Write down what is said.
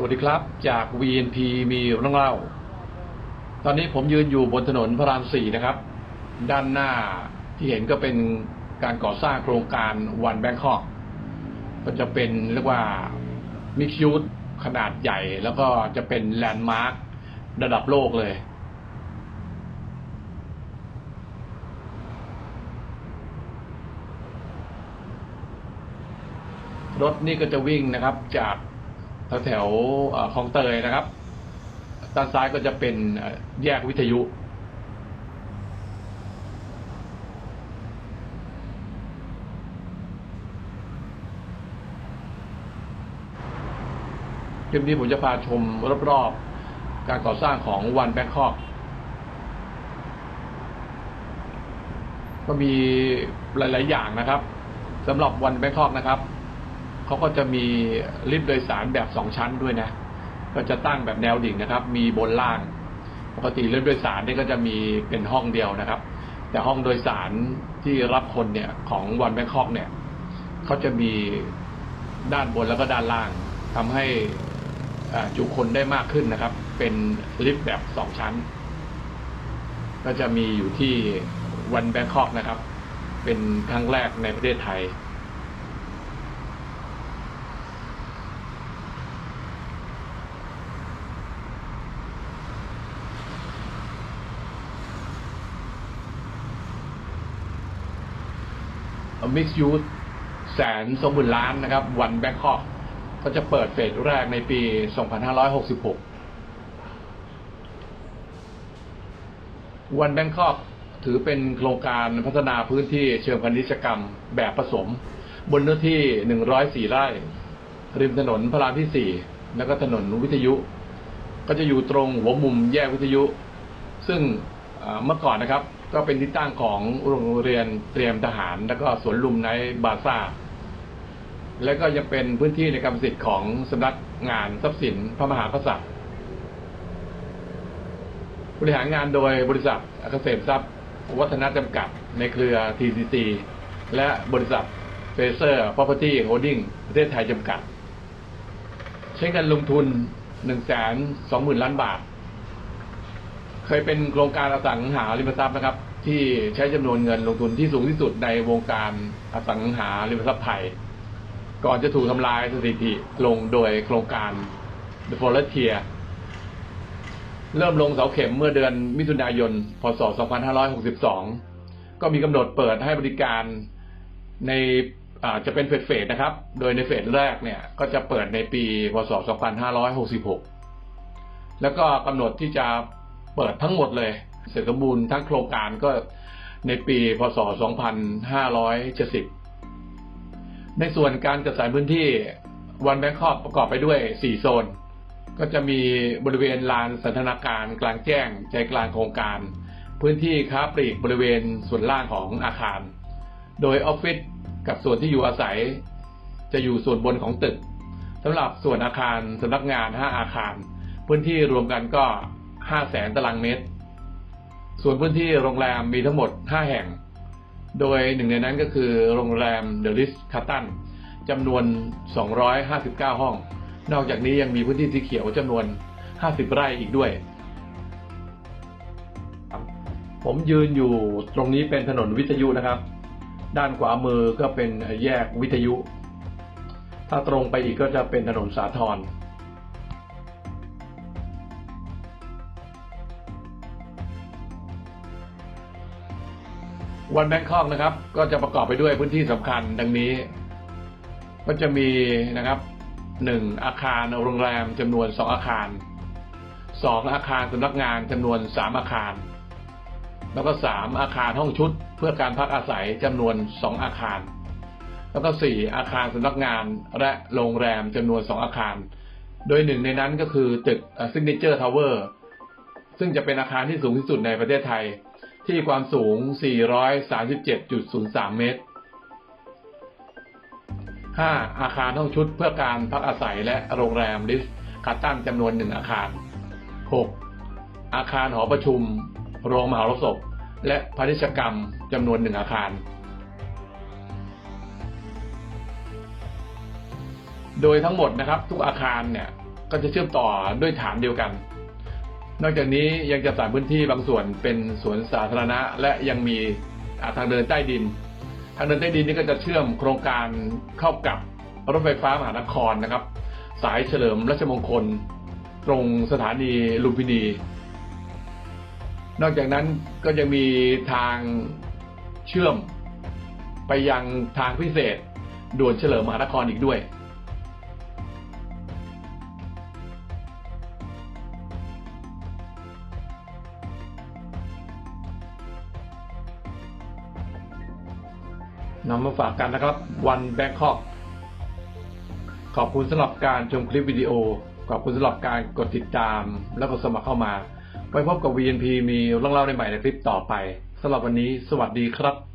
สวัสดีครับ จาก VNP มีเรื่องเล่า ตอนนี้ผมยืนอยู่บนถนนพระรามสี่นะครับ ด้านหน้าที่เห็นก็เป็นการก่อสร้างโครงการวันแบงคอกก็จะเป็นเรียกว่ามิกซ์ยูขนาดใหญ่ แล้วก็จะเป็นแลนด์มาร์คระดับโลกเลย รถนี่ก็จะวิ่งนะครับจาก แถวๆเอ่อคลองเตยนะครับด้านซ้ายก็จะเป็นแยกวิทยุคลิปนี้ผมจะพาชมรอบๆ การก่อสร้างของวันแบงคอกก็มีหลาย ๆ อย่างนะครับสำหรับวันแบงคอกนะครับ เขาก็จะมีลิฟต์โดยสารแบบสองชั้นด้วยนะ ก็จะตั้งแบบแนวดิ่งนะครับ มีบนล่าง ปกติลิฟต์โดยสารนี่ก็จะมีเป็นห้องเดียวนะครับ แต่ห้องโดยสารที่รับคนเนี่ยของวันแบงคอกเนี่ยเขาจะมีด้านบนแล้วก็ด้านล่างทำให้จุคนได้มากขึ้นนะครับ เป็นลิฟต์แบบสองชั้น ก็จะมีอยู่ที่วันแบงคอกนะครับ เป็นครั้งแรกในประเทศไทย มิกซ์ยูสแสนสมบูรณ์ล้านนะครับ วันแบงคอกก็จะเปิดเฟสแรกในปี 2566 วันแบงคอกถือเป็นโครงการพัฒนาพื้นที่เชิงพาณิชยกรรมแบบผสม บนเนื้อที่ 104 ไร่ ริมถนนพระรามที่ 4 แล้วก็ถนนวิทยุ ก็จะอยู่ตรงหัวมุมแยกวิทยุ ซึ่งเมื่อก่อนนะครับ ก็เป็นที่ตั้งของโรงเรียนเตรียมทหาร แล้วก็สวนลุมในบาซ่า และก็ยังเป็นพื้นที่ในกรรมสิทธิ์ของสำนักงานทรัพย์สินพระมหากษัตริย์ บริหารงานโดยบริษัทเกษมทรัพย์ วัฒนจำกัดในเครือ TCC และบริษัทเฟเซอร์ Property Holding ประเทศไทยจำกัด ใช้เงินลงทุน 1 2 0 0 0 0 ล้านบาท เคยเป็นโครงการอสังหาริมทรัพย์นะครับ ที่ใช้จำนวนเงินลงทุนที่สูงที่สุดในวงการอสังหาริมทรัพย์ไทย ก่อนจะถูกทำลายสถิติลงโดยโครงการ The Forestier เริ่มลงเสาเข็มเมื่อเดือนมิถุนายน พศ 2562 ก็มีกำหนดเปิดให้บริการในจะเป็นเฟสเฟสนะครับ โดยในเฟสแรกเนี่ย ก็จะเปิดในปี พศ 2566 แล้วก็กำหนดที่จะ เปิดทั้งหมดเลยเสร็จสมบูรณ์ทั้งโครงการก็ในปีพศ 2570 ในส่วนการจัดสรรพื้นที่วันแบงคอกประกอบไปด้วย 4 โซน ก็จะมีบริเวณลานสันทนาการกลางแจ้งใจกลางโครงการ พื้นที่ค้าปลีกบริเวณส่วนล่างของอาคาร โดยออฟฟิศกับส่วนที่อยู่อาศัย จะอยู่ส่วนบนของตึกสำหรับส่วนอาคารสำนักงาน 5 อาคาร พื้นที่รวมกันก็ 5แสนตารางเมตร ส่วนพื้นที่โรงแรมมีทั้งหมด 5 แห่ง โดยหนึ่งในนั้นก็คือโรงแรมเดลิสคาตันจำนวน 259 ห้อง นอกจากนี้ยังมีพื้นที่สีเขียวจำนวน 50 ไร่อีกด้วย ผมยืนอยู่ตรงนี้เป็นถนนวิทยุนะครับ ด้านขวามือก็เป็นแยกวิทยุ ถ้าตรงไปอีกก็จะเป็นถนนสาทร วันแบงคอกนะครับ ก็จะประกอบไปด้วยพื้นที่สำคัญดังนี้ ก็จะมีนะครับหนึ่งอาคารโรงแรมจำนวนสองอาคารสองอาคารสำนักงานจำนวนสามอาคาร แล้วก็สามอาคารห้องชุดเพื่อการพักอาศัยจำนวนสองอาคาร แล้วก็สี่อาคารสำนักงานและโรงแรมจำนวนสองอาคาร โดยหนึ่งในนั้นก็คือตึก Signature Tower ซึ่งจะเป็นอาคารที่สูงที่สุดในประเทศไทย ที่ความสูง 437.03 เมตร 5. อาคารห้องชุดเพื่อการพักอาศัยและโรงแรมลิสคาตันจำนวนหนึ่งอาคาร 6. อาคารหอประชุม โรงมหรสพ และพาณิชกรรมจำนวนหนึ่งอาคาร โดยทั้งหมดนะครับทุกอาคารเนี่ยก็จะเชื่อมต่อด้วยฐานเดียวกัน นอกจากนี้ยังจะสานพื้นที่บางส่วนเป็นสวนสาธารณะ และยังมีทางเดินใต้ดิน ทางเดินใต้ดินนี่ก็จะเชื่อมโครงการเข้ากับรถไฟฟ้ามหานครนะครับ สายเฉลิมรัชมงคล ตรงสถานีลุมพินี นอกจากนั้นก็ยังมีทางเชื่อมไปยังทางพิเศษด่วนเฉลิมมหานครอีกด้วย นำมาฝากกันนะครับ วันแบงคอกขอบคุณสำหรับการชมคลิปวิดีโอ ขอบคุณสำหรับการกดติดตาม แล้วก็สมัครเข้ามา ไว้พบกับ VNP มีเรื่องเล่าในใหม่ในคลิปต่อไปสำหรับวันนี้ สวัสดีครับ